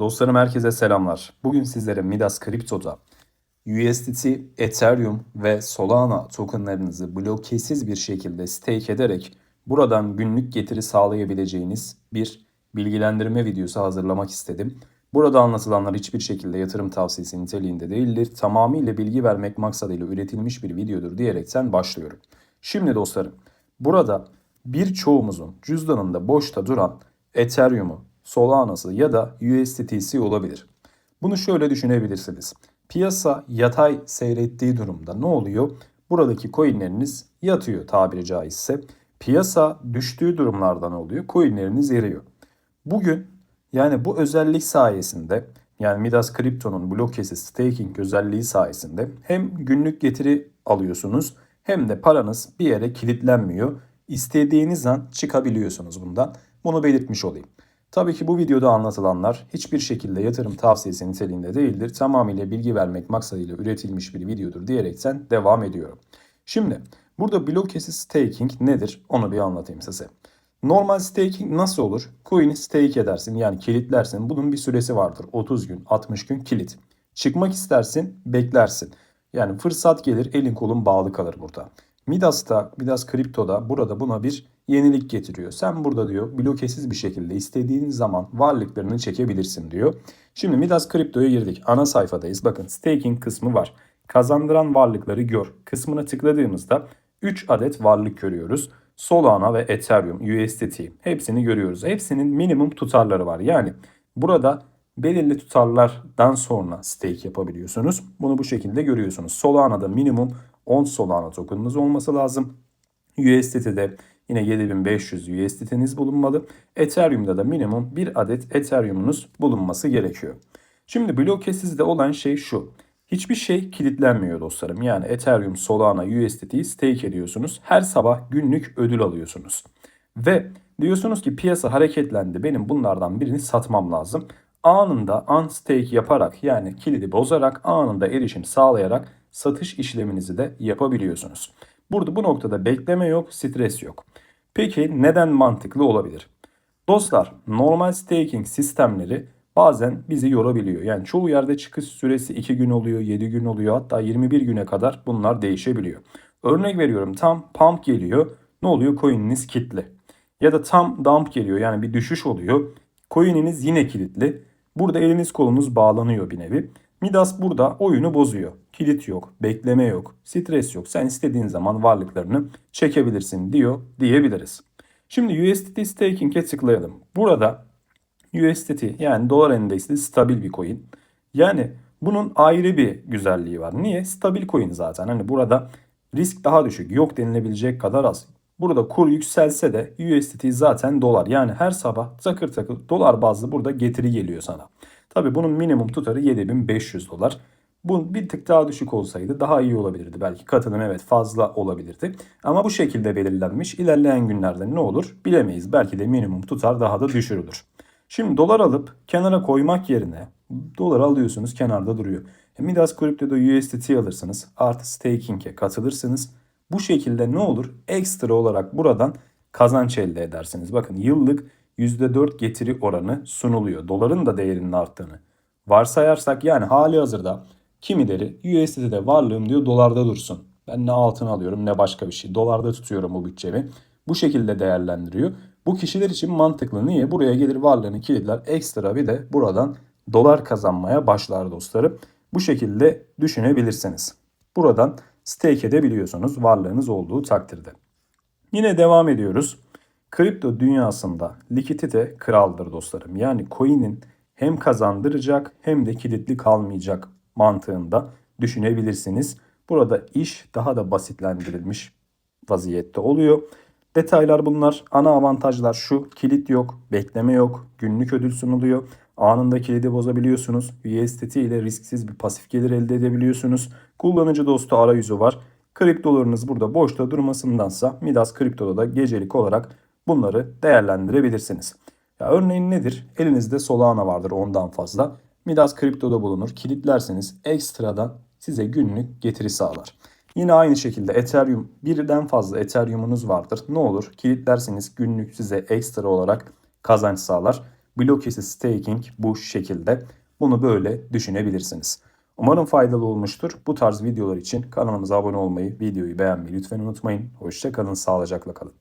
Dostlarım herkese selamlar. Bugün sizlere Midas Kripto'da USDT, Ethereum ve Solana tokenlarınızı blokesiz bir şekilde stake ederek buradan günlük getiri sağlayabileceğiniz bir bilgilendirme videosu hazırlamak istedim. Burada anlatılanlar hiçbir şekilde yatırım tavsiyesi niteliğinde değildir. Tamamıyla bilgi vermek maksadıyla üretilmiş bir videodur diyerekten başlıyorum. Şimdi dostlarım, burada birçoğumuzun cüzdanında boşta duran Ethereum'u, Solana'sı ya da USDT'si olabilir. Bunu şöyle düşünebilirsiniz. Piyasa yatay seyrettiği durumda ne oluyor? Buradaki coinleriniz yatıyor tabiri caizse. Piyasa düştüğü durumlarda ne oluyor? Coinleriniz eriyor. Bugün yani bu özellik sayesinde yani Midas Kripto'nun blokesi staking özelliği sayesinde hem günlük getiri alıyorsunuz hem de paranız bir yere kilitlenmiyor. İstediğiniz an çıkabiliyorsunuz bundan. Bunu belirtmiş olayım. Tabii ki bu videoda anlatılanlar hiçbir şekilde yatırım tavsiyesi niteliğinde değildir. Tamamıyla bilgi vermek maksadıyla üretilmiş bir videodur diyerekten devam ediyorum. Şimdi burada blokesi staking nedir onu bir anlatayım size. Normal staking nasıl olur? Coin'i stake edersin yani kilitlersin. Bunun bir süresi vardır. 30 gün, 60 gün kilit. Çıkmak istersin, beklersin. Yani fırsat gelir, elin kolun bağlı kalır burada. Midas'ta, Midas Kripto'da burada buna bir yenilik getiriyor. Sen burada diyor blokesiz bir şekilde istediğin zaman varlıklarını çekebilirsin diyor. Şimdi Midas Kripto'ya girdik. Ana sayfadayız. Bakın staking kısmı var. Kazandıran varlıkları gör kısmına tıkladığımızda 3 adet varlık görüyoruz. Solana ve Ethereum, USDT hepsini görüyoruz. Hepsinin minimum tutarları var. Yani burada belirli tutarlardan sonra stake yapabiliyorsunuz. Bunu bu şekilde görüyorsunuz. Solana'da minimum 10 Solana tokenınız olması lazım. USDT'de yine 7500 USDT'niz bulunmalı. Ethereum'da da minimum 1 adet Ethereum'unuz bulunması gerekiyor. Şimdi blokesizde olan şey şu. Hiçbir şey kilitlenmiyor dostlarım. Yani Ethereum, Solana, USDT'yi stake ediyorsunuz. Her sabah günlük ödül alıyorsunuz. Ve diyorsunuz ki piyasa hareketlendi. Benim bunlardan birini satmam lazım. Anında unstake yaparak yani kilidi bozarak anında erişim sağlayarak satış işleminizi de yapabiliyorsunuz. Burada bu noktada bekleme yok, stres yok. Peki neden mantıklı olabilir? Dostlar normal staking sistemleri bazen bizi yorabiliyor. Yani çoğu yerde çıkış süresi 2 gün oluyor, 7 gün oluyor hatta 21 güne kadar bunlar değişebiliyor. Örnek veriyorum tam pump geliyor ne oluyor coin'iniz kilitli. Ya da tam dump geliyor yani bir düşüş oluyor. Coin'iniz yine kilitli. Burada eliniz kolunuz bağlanıyor bir nevi. Midas burada oyunu bozuyor. Kilit yok, bekleme yok, stres yok. Sen istediğin zaman varlıklarını çekebilirsin diyor diyebiliriz. Şimdi USDT staking'e tıklayalım. Burada USDT yani dolar endeksli stabil bir coin. Yani bunun ayrı bir güzelliği var. Niye? Stabil coin zaten. Hani burada risk daha düşük. Yok denilebilecek kadar az. Burada kur yükselse de USDT zaten dolar. Yani her sabah takır takır dolar bazlı burada getiri geliyor sana. Tabi bunun minimum tutarı 7500 dolar. Bu bir tık daha düşük olsaydı daha iyi olabilirdi. Belki katılım evet fazla olabilirdi. Ama bu şekilde belirlenmiş. İlerleyen günlerde ne olur bilemeyiz. Belki de minimum tutar daha da düşürülür. Şimdi dolar alıp kenara koymak yerine dolar alıyorsunuz kenarda duruyor. E, Midas Crypto'da USDT alırsınız. Artı staking'e katılırsınız. Bu şekilde ne olur? Ekstra olarak buradan kazanç elde edersiniz. Bakın yıllık %4 getiri oranı sunuluyor. Doların da değerinin arttığını varsayarsak yani hali hazırda kimileri USDT'de varlığım diyor dolarda dursun. Ben ne altın alıyorum ne başka bir şey. Dolarda tutuyorum bu bütçemi. Bu şekilde değerlendiriyor. Bu kişiler için mantıklı. Niye? Buraya gelir varlığını kilitler. Ekstra bir de buradan dolar kazanmaya başlar dostlarım. Bu şekilde düşünebilirsiniz. Buradan stake edebiliyorsunuz varlığınız olduğu takdirde. Yine devam ediyoruz. Kripto dünyasında likidite kraldır dostlarım. Yani coin'in hem kazandıracak hem de kilitli kalmayacak mantığında düşünebilirsiniz. Burada iş daha da basitlendirilmiş vaziyette oluyor. Detaylar bunlar. Ana avantajlar şu. Kilit yok, bekleme yok, günlük ödül sunuluyor. Anında kilidi bozabiliyorsunuz. USDT ile risksiz bir pasif gelir elde edebiliyorsunuz. Kullanıcı dostu arayüzü var. Kriptolarınız burada boşta durmasındansa Midas Kripto'da da gecelik olarak bunları değerlendirebilirsiniz. Ya örneğin nedir? Elinizde Solana vardır ondan fazla. Midas Kripto'da bulunur. Kilitlerseniz ekstradan size günlük getiri sağlar. Yine aynı şekilde Ethereum birden fazla Ethereum'unuz vardır. Ne olur kilitlerseniz günlük size ekstra olarak kazanç sağlar. Blokesiz staking bu şekilde. Bunu böyle düşünebilirsiniz. Umarım faydalı olmuştur. Bu tarz videolar için kanalımıza abone olmayı, videoyu beğenmeyi lütfen unutmayın. Hoşçakalın, sağlıcakla kalın.